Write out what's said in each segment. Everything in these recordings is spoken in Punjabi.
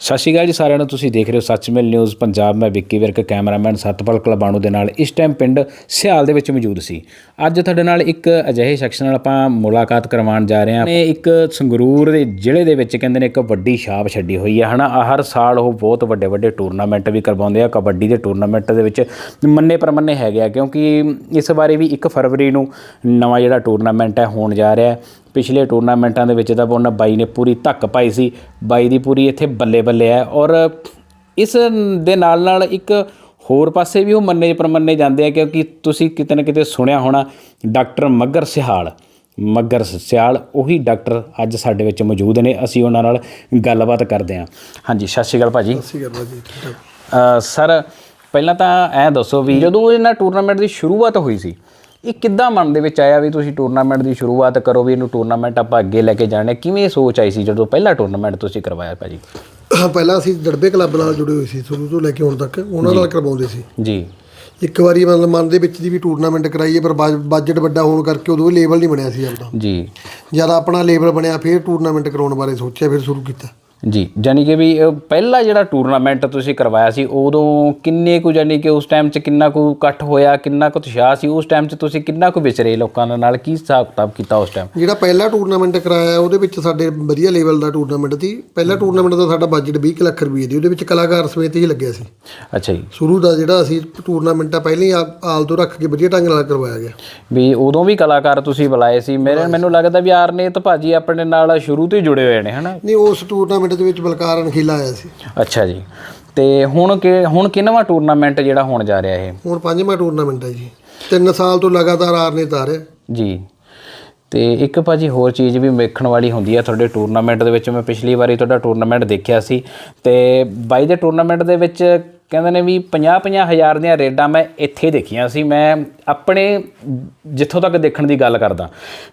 ਸਤਿ ਸ਼੍ਰੀ ਅਕਾਲ ਜੀ ਸਾਰਿਆਂ ਨੂੰ, ਤੁਸੀਂ ਦੇਖ ਰਹੇ ਹੋ ਸੱਚਮਿਲ ਨਿਊਜ਼ ਪੰਜਾਬ। ਮੈਂ ਵਿੱਕੀ ਵਿਰਕ, ਕੈਮਰਾਮੈਨ ਸਤਪਾਲ ਕਲਬਾਣੂ ਦੇ ਨਾਲ ਇਸ ਟਾਈਮ ਪਿੰਡ ਸਿਆਲ ਦੇ ਵਿੱਚ ਮੌਜੂਦ ਸੀ। ਅੱਜ ਤੁਹਾਡੇ ਨਾਲ ਇੱਕ ਅਜਿਹੇ ਸ਼ਖਸ ਨਾਲ ਆਪਾਂ ਮੁਲਾਕਾਤ ਕਰਵਾਉਣ ਜਾ ਰਹੇ ਹਾਂ। ਨੇ ਇੱਕ ਸੰਗਰੂਰ ਦੇ ਜ਼ਿਲ੍ਹੇ ਦੇ ਵਿੱਚ ਕਹਿੰਦੇ ਨੇ ਇੱਕ ਵੱਡੀ ਛਾਪ ਛੱਡੀ ਹੋਈ ਹੈ, ਹਨਾ? ਆਹ ਹਰ ਸਾਲ ਉਹ ਬਹੁਤ ਵੱਡੇ ਵੱਡੇ ਟੂਰਨਾਮੈਂਟ ਵੀ ਕਰਵਾਉਂਦੇ ਆ। ਕਬੱਡੀ ਦੇ ਟੂਰਨਾਮੈਂਟ ਦੇ ਵਿੱਚ ਮੰਨੇ ਪਰਮੰਨੇ ਹੈਗੇ ਆ, ਕਿਉਂਕਿ ਇਸ ਬਾਰੇ ਵੀ 1 ਫਰਵਰੀ ਨੂੰ ਨਵਾਂ ਜਿਹੜਾ ਟੂਰਨਾਮੈਂਟ ਹੈ, ਹੋਣ ਜਾ ਰਿਹਾ ਪਿਛਲੇ ਟੂਰਨਾਮੈਂਟਾਂ ਦੇ ਵਿੱਚ ਤਾਂ ਉਹਨਾਂ ਬਾਈ ਨੇ ਪੂਰੀ ਧੱਕ ਪਾਈ ਸੀ। ਬਾਈ ਦੀ ਪੂਰੀ ਇੱਥੇ ਬੱਲੇ ਬੱਲੇ ਹੈ ਔਰ ਇਸ ਦੇ ਨਾਲ ਨਾਲ ਇੱਕ ਹੋਰ ਪਾਸੇ ਵੀ ਉਹ ਮੰਨੇ ਪਰਮੰਨੇ ਜਾਂਦੇ ਆ ਕਿਉਂਕਿ ਤੁਸੀਂ ਕਿਤੇ ਨਾ ਕਿਤੇ ਸੁਣਿਆ ਹੋਣਾ ਡਾਕਟਰ ਮੱਗਰ ਸਿਹਾਲ ਮੱਗਰ ਸਿਆਲ ਉਹੀ ਡਾਕਟਰ ਅੱਜ ਸਾਡੇ ਵਿੱਚ ਮੌਜੂਦ ਨੇ ਅਸੀਂ ਉਹਨਾਂ ਨਾਲ ਗੱਲਬਾਤ ਕਰਦੇ ਹਾਂ। ਹਾਂਜੀ ਸਤਿ ਸ਼੍ਰੀ ਅਕਾਲ ਭਾਜੀ। ਸਹੀ ਗੱਲ ਹੈ ਜੀ ਠੀਕ ਠਾਕ। ਅ, ਸਰ ਪਹਿਲਾਂ ਤਾਂ ਐਂ ਦੱਸੋ ਵੀ ਜਦੋਂ ਇਹਨਾਂ ਟੂਰਨਾਮੈਂਟ ਦੀ ਸ਼ੁਰੂਆਤ ਹੋਈ ਸੀ ਇਹ ਕਿੱਦਾਂ ਮਨ ਦੇ ਵਿੱਚ ਆਇਆ ਵੀ ਤੁਸੀਂ ਟੂਰਨਾਮੈਂਟ ਦੀ ਸ਼ੁਰੂਆਤ ਕਰੋ ਵੀ ਇਹਨੂੰ ਟੂਰਨਾਮੈਂਟ ਆਪਾਂ ਅੱਗੇ ਲੈ ਕੇ ਜਾਣਾ? ਕਿਵੇਂ ਸੋਚ ਆਈ ਸੀ ਜਦੋਂ ਪਹਿਲਾ ਟੂਰਨਾਮੈਂਟ ਤੁਸੀਂ ਕਰਵਾਇਆ ਭਾਜੀ? ਪਹਿਲਾਂ ਅਸੀਂ ਦੜਬੇ ਕਲੱਬ ਨਾਲ ਜੁੜੇ ਹੋਏ ਸੀ ਸ਼ੁਰੂ ਤੋਂ ਲੈ ਕੇ ਹੁਣ ਤੱਕ। ਉਹਨਾਂ ਨਾਲ ਕਰਵਾਉਂਦੇ ਸੀ। ਜੀ। ਇੱਕ ਵਾਰੀ ਮਤਲਬ ਮਨ ਦੇ ਵਿੱਚ ਦੀ ਵੀ ਟੂਰਨਾਮੈਂਟ ਕਰਾਈਏ ਪਰ ਬਜਟ ਵੱਡਾ ਹੋਣ ਕਰਕੇ ਉਦੋਂ ਲੈਵਲ ਨਹੀਂ ਬਣਿਆ ਸੀ ਆਪਦਾ ਜੀ। ਜਦ ਆਪਣਾ ਲੈਵਲ ਬਣਿਆ ਫਿਰ ਟੂਰਨਾਮੈਂਟ ਕਰਾਉਣ ਬਾਰੇ ਸੋਚਿਆ ਫਿਰ ਸ਼ੁਰੂ ਕੀਤਾ। ਜੀ ਜਾਨੀ ਕਿ ਵੀ ਪਹਿਲਾ ਜਿਹੜਾ ਟੂਰਨਾਮੈਂਟ ਤੁਸੀਂ ਕਰਵਾਇਆ ਸੀ ਉਦੋਂ ਕਿੰਨੇ ਕੁ ਜਾਨੀ ਕਿ ਉਸ ਟਾਈਮ 'ਚ ਕਿੰਨਾ ਕੁ ਇਕੱਠ ਹੋਇਆ ਕਿੰਨਾ ਕੁ ਉਤਸ਼ਾਹ ਸੀ? ਉਸ ਟਾਈਮ 'ਚ ਤੁਸੀਂ ਕਿੰਨਾ ਕੁ ਵਿਚਰੇ ਲੋਕਾਂ ਨਾਲ? ਕੀ ਹਿਸਾਬ ਕਿਤਾਬ ਕੀਤਾ ਉਸ ਟਾਈਮ ਜਿਹੜਾ ਪਹਿਲਾ ਟੂਰਨਾਮੈਂਟ ਕਰਾਇਆ ਉਹਦੇ ਵਿੱਚ ਸਾਡੇ ਵਧੀਆ ਲੈਵਲ ਦਾ ਟੂਰਨਾਮੈਂਟ ਸੀ। ਪਹਿਲਾ ਟੂਰਨਾਮੈਂਟ ਦਾ ਸਾਡਾ ਬਜਟ 20 ਕੁ ਲੱਖ ਰੁਪਏ ਦੀ ਉਹਦੇ ਵਿੱਚ ਕਲਾਕਾਰ ਸਮੇਤ ਹੀ ਲੱਗਿਆ ਸੀ। ਅੱਛਾ ਜੀ। ਸ਼ੁਰੂ ਦਾ ਜਿਹੜਾ ਅਸੀਂ ਟੂਰਨਾਮੈਂਟ ਆ ਪਹਿਲਾਂ ਹੀ ਆਲ ਤੋਂ ਰੱਖ ਕੇ ਵਧੀਆ ਢੰਗ ਨਾਲ ਕਰਵਾਇਆ ਗਿਆ। ਵੀ ਉਦੋਂ ਵੀ ਕਲਾਕਾਰ ਤੁਸੀਂ ਬੁਲਾਏ ਸੀ। ਮੇਰੇ ਮੈਨੂੰ ਲੱਗਦਾ ਵੀ ਆਰਨੇਤ ਭਾਜੀ ਆਪਣੇ ਨਾਲ ਸ਼ੁਰੂ ਤੋਂ ਹੀ ਜੁੜੇ ਹੋਏ ਨੇ ਹਨਾ? ਨਹੀਂ ਉਸ ਟੂਰਨਾਮੈਂਟ ਦੇ ਵਿੱਚ ਬਲਕਾਰ ਅਣਖੀਲਾ ਆਇਆ ਸੀ। ਅੱਛਾ ਜੀ। ਤੇ ਹੁਣ ਕਿ ਹੁਣ ਕਿੰਨਵਾਂ ਟੂਰਨਾਮੈਂਟ ਜਿਹੜਾ ਹੋਣ ਜਾ ਰਿਹਾ ਇਹ? ਹੁਣ ਪੰਜਵਾਂ ਟੂਰਨਾਮੈਂਟ ਹੈ ਜੀ। ਤਿੰਨ ਸਾਲ ਤੋਂ ਲਗਾਤਾਰ ਆਰ ਨੇ ਤਾਰਿਆ। ਜੀ। ਤੇ ਇੱਕ ਭਾਜੀ ਹੋਰ ਚੀਜ਼ ਵੀ ਵੇਖਣ ਵਾਲੀ ਹੁੰਦੀ ਹੈ ਤੁਹਾਡੇ ਟੂਰਨਾਮੈਂਟ ਦੇ ਵਿੱਚ। ਮੈਂ ਪਿਛਲੀ ਵਾਰੀ ਤੁਹਾਡਾ ਟੂਰਨਾਮੈਂਟ ਦੇਖਿਆ ਸੀ। ਤੇ ਬਾਈ ਦੇ ਟੂਰਨਾਮੈਂਟ ਦੇ ਵਿੱਚ ਕਹਿੰਦੇ ਨੇ ਵੀ 50-50 ਹਜ਼ਾਰ ਦੀਆਂ ਰੇਡਾਂ ਮੈਂ ਇੱਥੇ ਦੇਖੀਆਂ ਸੀ। ਮੈਂ ਆਪਣੇ ਜਿੱਥੋਂ ਤੱਕ ਦੇਖਣ ਦੀ ਗੱਲ ਕਰਦਾ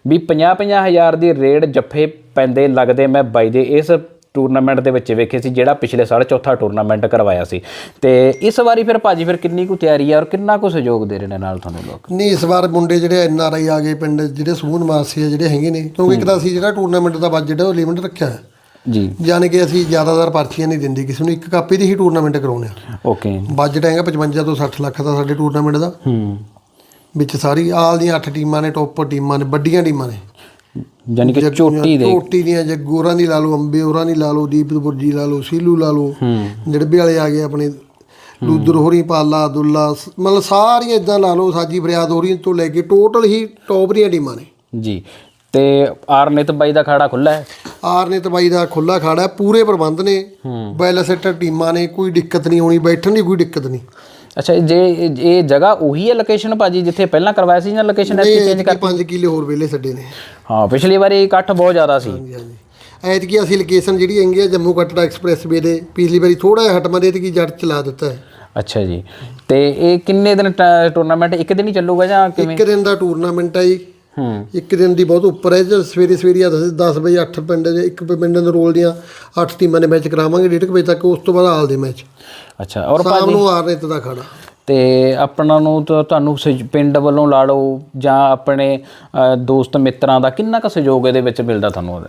ਵੀ 50-50 ਹਜ਼ਾਰ ਦੀ ਰੇਡ ਜੱਫੇ ਪੈਂਦੇ ਲੱਗਦੇ ਮੈਂ ਬਾਈ ਦੇ ਇਸ ਟੂਰਨਾਮੈਂਟ ਦੇ ਵਿੱਚ ਵੇਖੇ ਸੀ ਜਿਹੜਾ ਪਿਛਲੇ ਸਾਲ ਚੌਥਾ ਟੂਰਨਾਮੈਂਟ ਕਰਵਾਇਆ ਸੀ। ਤੇ ਇਸ ਵਾਰੀ ਫਿਰ ਭਾਜੀ ਫਿਰ ਕਿੰਨੀ ਕੁ ਤਿਆਰੀ ਹੈ ਔਰ ਕਿੰਨਾ ਕੁ ਸਹਿਯੋਗ ਦੇ ਰਹੇ ਨੇ ਨਾਲ ਤੁਹਾਨੂੰ ਲੋਕ? ਨਹੀਂ ਇਸ ਵਾਰ ਮੁੰਡੇ ਜਿਹੜੇ ਐਨ ਆਰ ਆਈ ਆ ਗਏ ਪਿੰਡ ਜਿਹੜੇ ਸਮੂਹ ਨਿਵਾਸੀ ਆ ਜਿਹੜੇ ਹੈਗੇ ਨੇ ਕਿਉਂਕਿ ਇੱਕ ਤਾਂ ਅਸੀਂ ਜਿਹੜਾ ਟੂਰਨਾਮੈਂਟ ਦਾ ਬਜਟ ਉਹ ਲਿਮਿਟ ਰੱਖਿਆ ਹੈ। ਜੀ। ਯਾਨੀ ਕਿ ਅਸੀਂ ਜ਼ਿਆਦਾਤਰ ਪਰਚੀਆਂ ਨਹੀਂ ਦਿੰਦੇ ਕਿਸੇ ਨੂੰ ਇੱਕ ਕਾਪੀ ਦੀ ਹੀ ਟੂਰਨਾਮੈਂਟ ਕਰਾਉਂਦੇ ਆ ਓਕੇ। ਬਜਟ ਹੈਗਾ 55 ਤੋਂ 60 ਲੱਖ ਦਾ ਸਾਡੇ ਟੂਰਨਾਮੈਂਟ ਦਾ। ਹੂੰ। ਵਿੱਚ ਸਾਰੀ ਆਲ ਦੀਆਂ 8 ਟੀਮਾਂ ਨੇ ਟੌਪਰ ਟੀਮਾਂ ਨੇ ਵੱਡੀਆਂ ਟੀਮਾਂ ਨੇ। ਯਾਨੀ ਕਿ ਚੋਟੀ ਦੇ। ਚੋਟੀ ਦੀਆਂ ਜੱਗੋਰਾਂ ਦੀ ਲਾ ਲਓ ਅੰਬੇ ਹੋਰਾਂ ਦੀ ਲਾ ਲਓ ਦੀਪਕਪੁਰ ਜੀ ਲਾ ਲਓ ਸੀਲੂ ਲਾ ਲਓ ਨਿੜਬੇ ਵਾਲੇ ਆ ਗਏ ਆਪਣੇ। ਲੂਦਰ ਹੋਰੀ ਪਾਲਾ ਦੁੱਲਾ ਮਤਲਬ ਸਾਰੀਆਂ ਇਦਾਂ ਲਾ ਲਓ ਸਾਜੀ ਫਰਿਆਦ ਹੋਰੀ ਤੋਂ ਲੈ ਕੇ ਟੋਟਲ ਹੀ ਟੌਪ ਦੀਆਂ ਟੀਮਾਂ ਨੇ। ਜੀ। ਤੇ ਆਰਨਿਤ ਬਾਈ ਦਾ ਖਾੜਾ ਖੁੱਲਾ ਹੈ? ਆਰ ਨੇ ਤਬਾਈ ਦਾ ਖੁੱਲਾ ਖਾੜਾ ਪੂਰੇ ਪ੍ਰਬੰਧ ਨੇ। ਵੈਲ ਸੈਟਰ ਟੀਮਾਂ ਨੇ ਕੋਈ ਦਿੱਕਤ ਨਹੀਂ ਆਉਣੀ ਬੈਠਣ ਦੀ ਕੋਈ ਦਿੱਕਤ ਨਹੀਂ। ਅੱਛਾ ਜੇ ਇਹ- ਜਗ੍ਹਾ ਉਹੀ ਹੈ ਲੋਕੇਸ਼ਨ ਭਾਜੀ ਜਿੱਥੇ ਪਹਿਲਾਂ ਕਰਵਾਇਆ ਸੀ ਜਾਂ ਲੋਕੇਸ਼ਨ ਐਤਕੀ ਚੇਂਜ ਇਹ ਕਰ 5 ਕਿਲੇ ਹੋਰ ਵੇਲੇ ਛੱਡੇ ਨੇ। ਹਾਂ ਪਿਛਲੀ ਵਾਰੀ ਇਕੱਠ ਬਹੁਤ ਜ਼ਿਆਦਾ ਸੀ। ਹਾਂਜੀ ਹਾਂਜੀ। ਐਤਕੀ ਅਸੀਂ ਲੋਕੇਸ਼ਨ ਜਿਹੜੀ ਹੈਗੀ ਜੰਮੂ ਕਟੜਾ ਐਕਸਪ੍ਰੈਸਵੇ ਦੇ ਪਿਛਲੀ ਵਾਰੀ ਥੋੜਾ ਜਿਹਾ ਹਟਮਾ ਦੇ ਤੇ ਕੀ ਜੜ ਚਲਾ ਦਿੱਤਾ ਹੈ। ਅੱਛਾ ਜੀ। ਤੇ ਇਹ ਕਿੰਨੇ ਦਿਨ ਟੂਰਨਾਮੈਂਟ ਇੱਕ ਦਿਨ ਹੀ ਚੱਲੂਗਾ ਜਾਂ ਕਿਵੇਂ? ਇੱਕ ਦਿਨ ਦਾ ਟੂਰਨਾਮੈਂਟ ਹੈ ਜੀ। ਹੂੰ। ਇੱਕ ਦਿਨ ਦੀ ਬਹੁਤ ਉੱਪਰ ਹੈ ਜੇ ਸਵੇਰੇ ਸਵੇਰੇ 10 ਵਜੇ 8 ਪਿੰਡ ਦੇ ਇੱਕ ਪਿੰਡ ਦੇ ਰੋਲ ਦੀਆਂ 8 ਟੀਮਾਂ ਦੇ ਮੈਚ ਕਰਾਵਾਂਗੇ ਡੇਢ ਕੁ ਵਜੇ ਤੱਕ ਉਸ ਤੋਂ ਬਾਅਦ ਹਾਲ ਦੇ ਮੈਚ ਅੱਛਾ ਔਰ ਸ਼ਾਮ ਨੂੰ ਆਰ ਨੇ ਦਾ ਖੜਾ ਤੇ ਆਪਣਾ ਨੂੰ ਤਾਂ ਤੁਹਾਨੂੰ ਸਹਿ- ਪਿੰਡ ਵੱਲੋਂ ਲਾ ਲਓ ਜਾਂ ਆਪਣੇ ਅ, ਦੋਸਤ ਮਿੱਤਰਾਂ ਦਾ ਕਿੰਨਾ ਕੁ ਸਹਿਯੋਗ ਇਹਦੇ ਵਿੱਚ ਮਿਲਦਾ ਤੁਹਾਨੂੰ ਉਹਦਾ?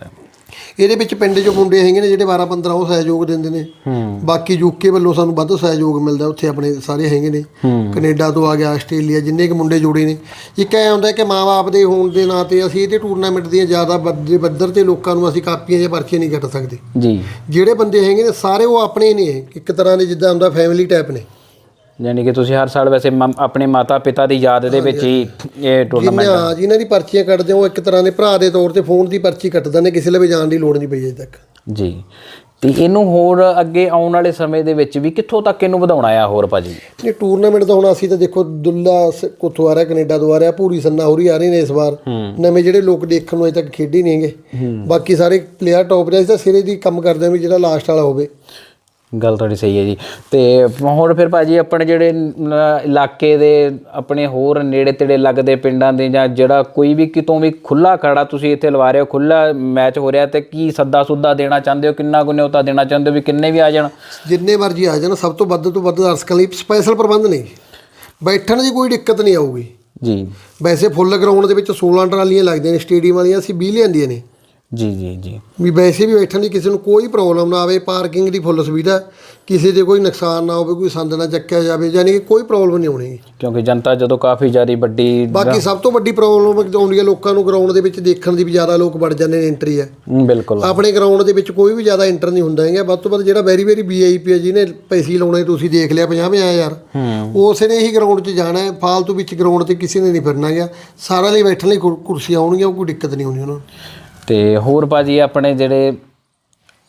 ਇਹਦੇ ਵਿੱਚ ਪਿੰਡ 'ਚੋਂ ਮੁੰਡੇ ਹੈਗੇ ਨੇ ਜਿਹੜੇ 12 15 ਉਹ ਸਹਿਯੋਗ ਦਿੰਦੇ ਨੇ। ਹੂੰ। ਬਾਕੀ ਯੂਕੇ ਵੱਲੋਂ ਸਾਨੂੰ ਵੱਧ ਸਹਿਯੋਗ ਮਿਲਦਾ ਉੱਥੇ ਆਪਣੇ ਸਾਰੇ ਹੈਗੇ ਨੇ। ਕੈਨੇਡਾ ਤੋਂ ਆ ਗਿਆ ਆਸਟ੍ਰੇਲੀਆ ਜਿੰਨੇ ਕੁ ਮੁੰਡੇ ਜੋੜੇ ਨੇ। ਇੱਕ ਐ ਹੁੰਦਾ ਕਿ ਮਾਂ-ਬਾਪ ਦੇ ਹੋਣ ਦੇ ਨਾਂ ਤੇ ਅਸੀਂ ਇਹਦੇ ਟੂਰਨਾਮੈਂਟ ਦੀਆਂ ਜ਼ਿਆਦਾ ਪੱਧਰ ਤੇ ਲੋਕਾਂ ਨੂੰ ਅਸੀਂ ਕਾਪੀਆਂ ਜਾਂ ਪਰਚੀਆਂ ਨਹੀਂ ਕੱਟ ਸਕਦੇ। ਜੀ। ਜਿਹੜੇ ਬੰਦੇ ਹੈਗੇ ਨੇ ਸਾਰੇ ਉਹ ਆਪਣੇ ਨੇ। ਇੱਕ ਤਰ੍ਹਾਂ ਦੇ ਜਿੱਦਾਂ ਹੁੰਦਾ ਫੈਮਿਲੀ ਟਾਈਪ ਨੇ। ਯਾਨੀ ਕਿ ਤੁਸੀਂ ਹਰ ਸਾਲ ਵੈਸੇ ਆਪਣੇ ਮਾਤਾ ਪਿਤਾ ਦੀ ਯਾਦ ਦੇ ਵਿੱਚ ਹੀ ਇਹ ਟੂਰਨਾਮੈਂਟ ਜਿੰਨਾ ਜਿਨ੍ਹਾਂ ਦੀ ਪਰਚੀਆਂ ਕੱਟਦੇ ਉਹ ਇੱਕ ਤਰ੍ਹਾਂ ਦੇ ਭਰਾ ਦੇ ਤੌਰ ਤੇ ਫੋਨ ਦੀ ਪਰਚੀ ਕੱਟਦੇ ਨੇ ਕਿਸੇ ਲਈ ਜਾਣ ਦੀ ਲੋੜ ਨਹੀਂ ਪਈ ਅਜੇ ਤੱਕ। ਜੀ। ਤੇ ਇਹਨੂੰ ਹੋਰ ਅੱਗੇ ਆਉਣ ਵਾਲੇ ਸਮੇਂ ਦੇ ਵਿੱਚ ਵੀ ਕਿੱਥੋਂ ਤੱਕ ਇਹਨੂੰ ਵਧਾਉਣਾ ਆ ਹੋਰ ਭਾਜੀ? ਇਹ ਟੂਰਨਾਮੈਂਟ ਤਾਂ ਹੁਣ ਅਸੀਂ ਤਾਂ ਦੇਖੋ ਦੁੱਲਾ ਸ- ਕੁੱਥੋਂ ਆ ਰਿਹਾ ਕੈਨੇਡਾ ਤੋਂ ਆ ਰਿਹਾ ਪੂਰੀ ਸੰਨਾ ਹੋਰੀ ਆ ਰਹੇ ਨੇ ਇਸ ਵਾਰ। ਨਵੇਂ ਜਿਹੜੇ ਲੋਕ ਦੇਖਣ ਨੂੰ ਅਜੇ ਤੱਕ ਖੇਡੇ ਨਹੀਂ ਹੈਗੇ। ਬਾਕੀ ਸਾਰੇ ਪਲੇਅਰ ਟੌਪ ਦੇ ਅਸੀਂ ਤਾਂ ਸਿਰੇ ਦੀ ਕੰਮ ਕਰਦੇ ਹਾਂ ਵੀ ਜਿਹੜਾ ਲਾਸਟ ਵਾਲਾ ਹੋਵੇ। ਗੱਲ ਤੁਹਾਡੀ ਸਹੀ ਹੈ ਜੀ। ਤੇ ਹੁਣ ਫਿਰ ਭਾਜੀ ਆਪਣੇ ਜਿਹੜੇ ਇਲਾਕੇ ਦੇ ਆਪਣੇ ਹੋਰ ਨੇੜੇ ਤੇੜੇ ਲੱਗਦੇ ਪਿੰਡਾਂ ਦੇ ਜਾਂ ਜਿਹੜਾ ਕੋਈ ਵੀ ਕਿਤੋਂ ਵੀ ਖੁੱਲਾ ਖੜਾ ਤੁਸੀਂ ਇੱਥੇ ਲਵਾ ਰਹੇ ਹੋ ਖੁੱਲਾ ਮੈਚ ਹੋ ਰਿਹਾ ਤੇ ਕੀ ਸੱਦਾ ਸੁੱਦਾ ਦੇਣਾ ਚਾਹੁੰਦੇ ਹੋ ਕਿੰਨਾ ਕੁ ਨਿਉਤਾ ਦੇਣਾ ਚਾਹੁੰਦੇ ਹੋ ਵੀ ਕਿੰਨੇ ਵੀ ਆ ਜਾਣ? ਜਿੰਨੇ ਮਰਜ਼ੀ ਆ ਜਾਣ ਸਭ ਤੋਂ ਵੱਧ ਤੋਂ ਵੱਧ ਦਰਸ਼ਕਾਂ ਲਈ ਸਪੈਸ਼ਲ ਪ੍ਰਬੰਧ ਨੇ ਬੈਠਣ ਦੀ ਕੋਈ ਦਿੱਕਤ ਨਹੀਂ ਆਊਗੀ। ਜੀ। ਵੈਸੇ ਫੁੱਲ ਗਰਾਊਂਡ ਦੇ ਵਿੱਚ 16 ਟਰਾਲੀਆਂ ਲੱਗਦੀਆਂ ਨੇ ਸਟੇਡੀਅਮ ਵਾਲੀਆਂ ਅਸੀਂ 20 ਲਿਆਂਦੀਆਂ ਨੇ। ਜੀ ਜੀ ਜੀ। ਵੀ ਵੈਸੇ ਵੀ ਬੈਠਣ ਦੀ ਕਿਸੇ ਨੂੰ ਕੋਈ ਪ੍ਰੋਬਲਮ ਨਾ ਆਵੇ ਪਾਰਕਿੰਗ ਦੀ ਫੁੱਲ ਸੁਵਿਧਾ ਕਿਸੇ ਦੇ ਕੋਈ ਨੁਕਸਾਨ ਨਾ ਹੋਵੇ ਕੋਈ ਸੰਦ ਨਾ ਚੱਕਿਆ ਜਾਵੇ ਯਾਨੀ ਕਿ ਕੋਈ ਪ੍ਰੋਬਲਮ ਨਹੀਂ ਆਉਣੀ ਕਿਉਂਕਿ ਜਨਤਾ ਜਦੋਂ ਕਾਫੀ ਜ਼ਿਆਦਾ ਵੱਡੀ ਬਾਕੀ ਸਭ ਤੋਂ ਵੱਡੀ ਪ੍ਰੋਬਲਮ ਆਉਂਦੀ ਹੈ ਲੋਕਾਂ ਨੂੰ ਗਰਾਊਂਡ ਦੇ ਵਿੱਚ ਦੇਖਣ ਦੀ ਵੀ ਜ਼ਿਆਦਾ ਲੋਕ ਵੜ ਜਾਂਦੇ ਨੇ ਐਂਟਰੀ ਹੈ ਬਿਲਕੁਲ। ਆਪਣੇ ਗਰਾਊਂਡ ਦੇ ਵਿੱਚ ਕੋਈ ਵੀ ਜ਼ਿਆਦਾ ਐਂਟਰ ਨਹੀਂ ਹੁੰਦਾ ਹੈਗਾ। ਵੱਧ ਤੋਂ ਵੱਧ ਜਿਹੜਾ ਵੈਰੀ ਵੈਰੀ ਵੀਆਈਪੀ ਹੈ ਜਿਹਨੇ ਪੈਸੇ ਲਾਉਣੇ ਤੁਸੀਂ ਦੇਖ ਲਿਆ 50 ਹਜ਼ਾਰ। ਉਸੇ ਨੇ ਹੀ ਗਰਾਊਂਡ 'ਚ ਜਾਣਾ ਹੈ। ਫਾਲਤੂ ਵਿੱਚ ਗਰਾਊਂਡ ਤੇ ਕਿਸੇ ਨੇ ਨਹੀਂ ਫਿਰਨਾ ਹੈਗਾ। ਸਾਰਿਆਂ ਲਈ ਬੈਠਣ ਲਈ ਕੁਰ- ਕੁਰਸੀਆਂ ਆਉਣਗੀਆਂ ਕੋਈ ਦਿੱਕਤ ਨਹੀਂ ਆਉਣੀ ਉਹਨਾਂ ਨੂੰ। ਤੇ ਹੋਰ ਭਾਜੀ ਆਪਣੇ ਜਿਹੜੇ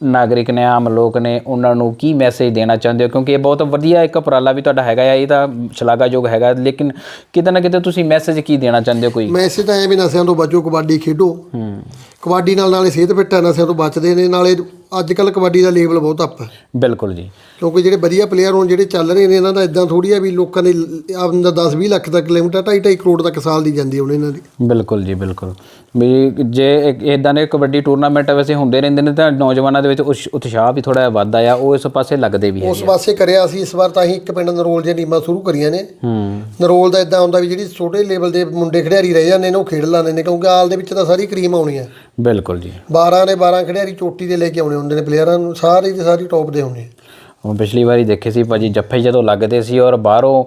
ਨਾਗਰਿਕ ਨੇ ਆਮ ਲੋਕ ਨੇ ਉਹਨਾਂ ਨੂੰ ਕੀ ਮੈਸੇਜ ਦੇਣਾ ਚਾਹੁੰਦੇ ਹੋ? ਕਿਉਂਕਿ ਇਹ ਬਹੁਤ ਵਧੀਆ ਇੱਕ ਉਪਰਾਲਾ ਵੀ ਤੁਹਾਡਾ ਹੈਗਾ ਆ ਇਹ ਤਾਂ ਸ਼ਲਾਘਾਯੋਗ ਹੈਗਾ। ਲੇਕਿਨ ਕਿਤੇ ਨਾ ਕਿਤੇ ਤੁਸੀਂ ਮੈਸੇਜ ਕੀ ਦੇਣਾ ਚਾਹੁੰਦੇ ਹੋ ਕੋਈ? ਮੈਸੇਜ ਤਾਂ ਐ ਵੀ ਨਸ਼ਿਆਂ ਤੋਂ ਬਚੋ ਕਬੱਡੀ ਖੇਡੋ। ਹੂੰ। ਕਬੱਡੀ ਨਾਲ ਨਾਲੇ ਸਿਹਤ ਫਿੱਟ ਹੈ ਨਸ਼ਿਆਂ ਤੋਂ ਬਚਦੇ ਨੇ ਨਾਲੇ ਅੱਜ ਕੱਲ ਕਬੱਡੀ ਦਾ ਲੈਵਲ ਬਹੁਤ ਅੱਪ ਹੈ। ਬਿਲਕੁਲ ਜੀ। ਕਿਉਂਕਿ ਜਿਹੜੇ ਵਧੀਆ ਪਲੇਅਰ ਹੁਣ ਜਿਹੜੇ ਚੱਲ ਰਹੇ ਨੇ ਇਹਨਾਂ ਦਾ ਇਦਾਂ ਥੋੜੀ ਆ ਵੀ ਲੋਕਾਂ ਨੇ ਆਪਦਾ 10 20 ਲੱਖ ਤੱਕ ਲਿਮਟ 2.5 2.5 ਕਰੋੜ ਤੱਕ ਸਾਲ ਦੀ ਜਾਂਦੀ ਹੁਣ ਇਹਨਾਂ ਦੀ। ਬਿਲਕੁਲ ਜੀ ਬਿਲਕੁਲ। ਵੀ ਜੇ ਇਦਾਂ ਦੇ ਕਬੱਡੀ ਟੂਰਨਾਮੈਂਟ ਵੈਸੇ ਹੁੰਦੇ ਰਹਿੰਦੇ ਨੇ ਤਾਂ ਨੌਜਵਾਨਾਂ ਦੇ ਵਿੱਚ ਉਤਸ਼ਾਹ ਵੀ ਥੋੜਾ ਵੱਧਦਾ ਆ ਉਹ ਇਸ ਪਾਸੇ ਲੱਗਦੇ ਵੀ ਹੈ ਉਸ ਪਾਸੇ ਕਰਿਆ ਸੀ ਇਸ ਵਾਰ ਤਾਂ ਅਸੀਂ ਇੱਕ ਪਿੰਡ ਨਰੋਲ ਦੀਆਂ ਟੀਮਾਂ ਸ਼ੁਰੂ ਕਰੀਆਂ ਨੇ। ਹੂੰ। ਨਰੋਲ ਦਾ ਇਦਾਂ ਹੁੰਦਾ ਵੀ ਜਿਹੜੀ ਛੋਟੇ ਲੈਵਲ ਦੇ ਮੁੰਡੇ ਖਿਡਾਰੀ ਰਹਿ ਜਾਂਦੇ ਨੇ ਉਹ ਖੇਡ ਲਾਉਂਦੇ ਨੇ ਕਿਉਂਕਿ ਆਲ ਦੇ ਵਿੱਚ ਤਾਂ ਸਾਰੀ ਕਰੀਮ ਆਉਣੀ ਹੈ ਬਿਲਕੁਲ ਜੀ। 12 ਨੇ 12 ਖਿਡਾਰੀ ਚੋਟੀ ਦੇ ਲੈ ਕੇ ਆਉਣੇ ਹੁੰਦੇ ਨੇ ਪਲੇਅਰਾਂ ਨੂੰ ਸਾਰੇ ਦੇ ਸਾਰੇ ਟੌਪ ਦੇ ਹੁੰਦੇ ਪਿਛਲੀ ਵਾਰੀ ਦੇਖੇ ਸੀ ਭਾਜੀ ਜੱਫੇ ਜਦੋਂ ਲੱਗਦੇ ਸੀ ਔਰ ਬਾਹਰੋਂ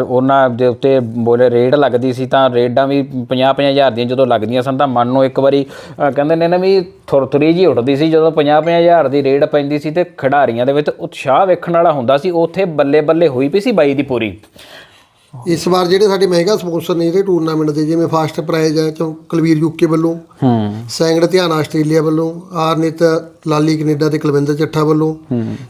ਉਹਨਾਂ ਦੇ ਉੱਤੇ ਬੋਲੇ ਰੇਡ ਲੱਗਦੀ ਸੀ ਤਾਂ ਰੇਡਾਂ ਵੀ 50 ਹਜ਼ਾਰ ਦੀਆਂ ਜਦੋਂ ਲੱਗਦੀਆਂ ਸਨ ਤਾਂ ਮਨ ਨੂੰ ਇੱਕ ਵਾਰੀ ਕਹਿੰਦੇ ਨੇ ਨਾ ਵੀ ਥੁਰਥੁਰੀ ਜੀ ਉੱਠਦੀ ਸੀ ਜਦੋਂ 50 ਹਜ਼ਾਰ ਦੀ ਰੇਡ ਪੈਂਦੀ ਸੀ ਤੇ ਖਿਡਾਰੀਆਂ ਦੇ ਵਿੱਚ ਉਤਸ਼ਾਹ ਵੇਖਣ ਵਾਲਾ ਹੁੰਦਾ ਸੀ ਉੱਥੇ ਬੱਲੇ ਬੱਲੇ ਹੋਈ ਪਈ ਸੀ ਬਾਈ ਦੀ ਪੂਰੀ। ਇਸ ਵਾਰ ਜਿਹੜੇ ਸਾਡੇ ਮਹਿੰਗਾ ਸਪਾਂਸਰ ਨੇ ਜਿਹੜੇ ਟੂਰਨਾਮੈਂਟ ਦੇ ਜਿਵੇਂ ਫਾਸਟ ਪ੍ਰਾਈਜ਼ ਹੈ ਚੋਂ ਕੁਲਵੀਰ ਯੂਕੇ ਵੱਲੋਂ ਹੂੰ। ਸੈਂਗੜ ਧਿਆਨ ਆਸਟ੍ਰੇਲੀਆ ਵੱਲੋਂ ਆਰਨਿਤ ਲਾਲੀ ਕੈਨੇਡਾ ਤੇ ਕੁਲਵਿੰਦਰ ਚੱਠਾ ਵੱਲੋਂ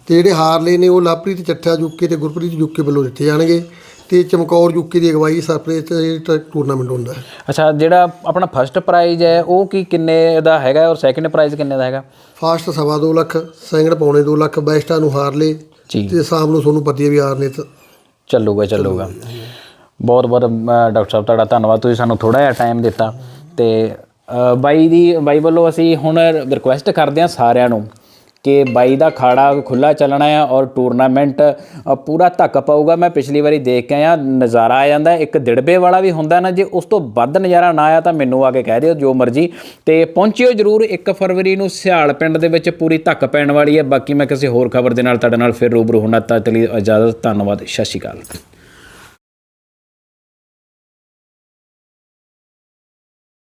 ਤੇ ਜਿਹੜੇ ਹਾਰਲੇ ਨੇ ਉਹ ਲਵਪ੍ਰੀਤ ਚੱਠਾ ਯੂਕੇ ਤੇ ਗੁਰਪ੍ਰੀਤ ਯੂਕੇ ਵੱਲੋਂ ਦਿੱਤੇ ਜਾਣਗੇ ਤੇ ਚਮਕੌਰ ਯੂਕੇ ਦੀ ਅਗਵਾਈ ਸਰਪ੍ਰਾਈਜ਼ ਟੂਰਨਾਮੈਂਟ ਹੁੰਦਾ ਹੈ। ਅੱਛਾ ਜਿਹੜਾ ਆਪਣਾ ਫਰਸਟ ਪ੍ਰਾਈਜ਼ ਹੈ ਉਹ ਕੀ ਕਿੰਨੇ ਦਾ ਹੈਗਾ ਔਰ ਸੈਕੰਡ ਪ੍ਰਾਈਜ਼ ਕਿੰਨੇ ਦਾ ਹੈਗਾ? ਫਾਸਟ ਸਵਾ ਦੋ ਲੱਖ ਸੈਂਗੜ ਪੌਣੇ 2 ਲੱਖ ਬੈਸਟਾਂ ਨੂੰ ਹਾਰਲੇ ਤੇ ਸ਼ਾਮ ਨੂੰ ਤੁਹਾਨੂੰ ਪਤਾ ਵੀ ਆਰਨਿਤ ਚੱਲੂਗਾ ਚੱਲੂਗਾ। ਬਹੁਤ ਬਹੁਤ ਡਾਕਟਰ ਸਾਹਿਬ, ਤੁਹਾਡਾ ਧੰਨਵਾਦ। ਤੁਸੀਂ ਸਾਨੂੰ ਥੋੜਾ ਜਿਹਾ ਟਾਈਮ ਦਿੱਤਾ ਤੇ ਬਾਈ ਦੀ, ਬਾਈ ਵੱਲੋਂ ਅਸੀਂ ਹੁਣ ਰਿਕੁਐਸਟ ਕਰਦੇ ਹਾਂ ਸਾਰਿਆਂ ਨੂੰ ਕਿ ਬਾਈ ਦਾ ਖਾੜਾ ਖੁੱਲਾ ਚੱਲਣਾ ਆ ਔਰ ਟੂਰਨਾਮੈਂਟ ਪੂਰਾ ਧੱਕ ਪਾਊਗਾ। ਮੈਂ ਪਿਛਲੀ ਵਾਰੀ ਦੇਖ ਕੇ ਆਇਆ, ਨਜ਼ਾਰਾ ਆ ਜਾਂਦਾ ਇੱਕ ਦਿੜਬੇ ਵਾਲਾ ਵੀ ਹੁੰਦਾ ਨਾ, ਜੇ ਉਸ ਤੋਂ ਵੱਧ ਨਜ਼ਾਰਾ ਨਾ ਆਇਆ ਤਾਂ ਮੈਨੂੰ ਆ ਕੇ ਕਹਿ ਦਿਓ, ਜੋ ਮਰਜ਼ੀ। ਤੇ ਪਹੁੰਚਿਓ ਜਰੂਰ 1 ਫਰਵਰੀ ਨੂੰ ਸਿਆਲ ਪਿੰਡ ਦੇ ਵਿੱਚ, ਪੂਰੀ ਧੱਕ ਪੈਣ ਵਾਲੀ ਹੈ। ਬਾਕੀ ਮੈਂ ਕਿਸੇ ਹੋਰ ਖਬਰ ਦੇ ਨਾਲ, ਤੁਹਾਡੇ ਨਾਲ ਫਿਰ ਰੂਬਰੂ ਹੋਣਾ। ਤਾਂ ਲਈ ਇਜਾਜ਼ਤ, ਧੰਨਵਾਦ, ਸਤਿ ਸ਼੍ਰੀ ਅਕਾਲ।